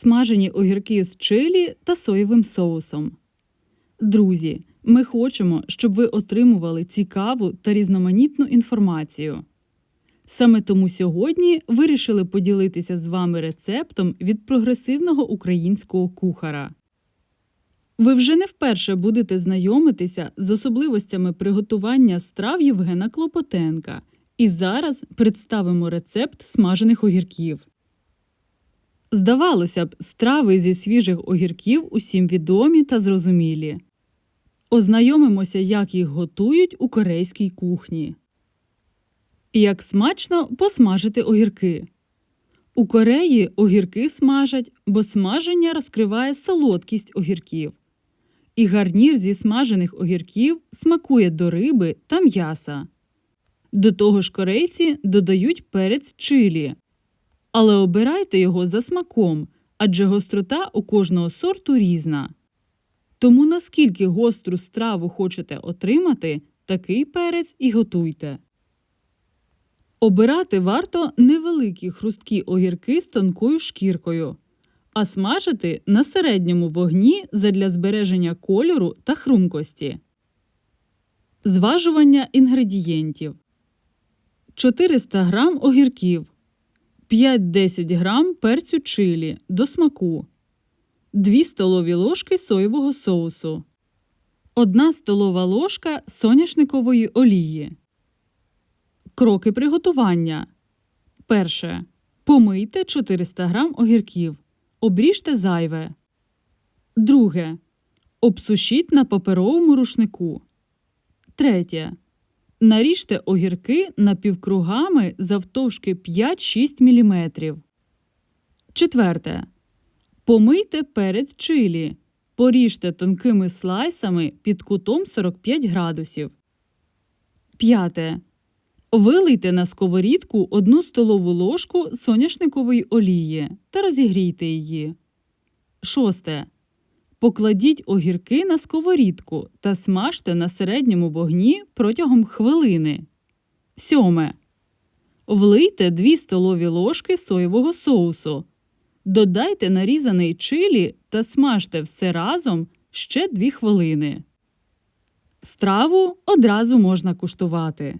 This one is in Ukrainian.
смажені огірки з чилі та соєвим соусом. Друзі, ми хочемо, щоб ви отримували цікаву та різноманітну інформацію. Саме тому сьогодні вирішили поділитися з вами рецептом від прогресивного українського кухара. Ви вже не вперше будете знайомитися з особливостями приготування страв Євгена Клопотенка. І зараз представимо рецепт смажених огірків. Здавалося б, страви зі свіжих огірків усім відомі та зрозумілі. Ознайомимося, як їх готують у корейській кухні. Як смачно посмажити огірки. У Кореї огірки смажать, бо смаження розкриває солодкість огірків. І гарнір зі смажених огірків смакує до риби та м'яса. До того ж корейці додають перець чилі. Але обирайте його за смаком, адже гострота у кожного сорту різна. Тому наскільки гостру страву хочете отримати, такий перець і готуйте. Обирати варто невеликі хрусткі огірки з тонкою шкіркою, а смажити на середньому вогні задля збереження кольору та хрумкості. Зважування інгредієнтів 400 грам огірків, 5-10 грам перцю чилі до смаку, 2 столові ложки соєвого соусу, 1 столова ложка соняшникової олії. Кроки приготування. Перше. Помийте 400 грам огірків. Обріжте зайве. Друге. Обсушіть на паперовому рушнику. Третє. Наріжте огірки напівкругами завтовшки 5-6 мм. Четверте. Помийте перець чилі. Поріжте тонкими слайсами під кутом 45 градусів. П'яте. Вилийте на сковорідку 1 столову ложку соняшникової олії та розігрійте її. Шосте. Покладіть огірки на сковорідку та смажте на середньому вогні протягом хвилини. Сьоме. Влийте 2 столові ложки соєвого соусу. Додайте нарізаний чилі та смажте все разом ще 2 хвилини. Страву одразу можна куштувати.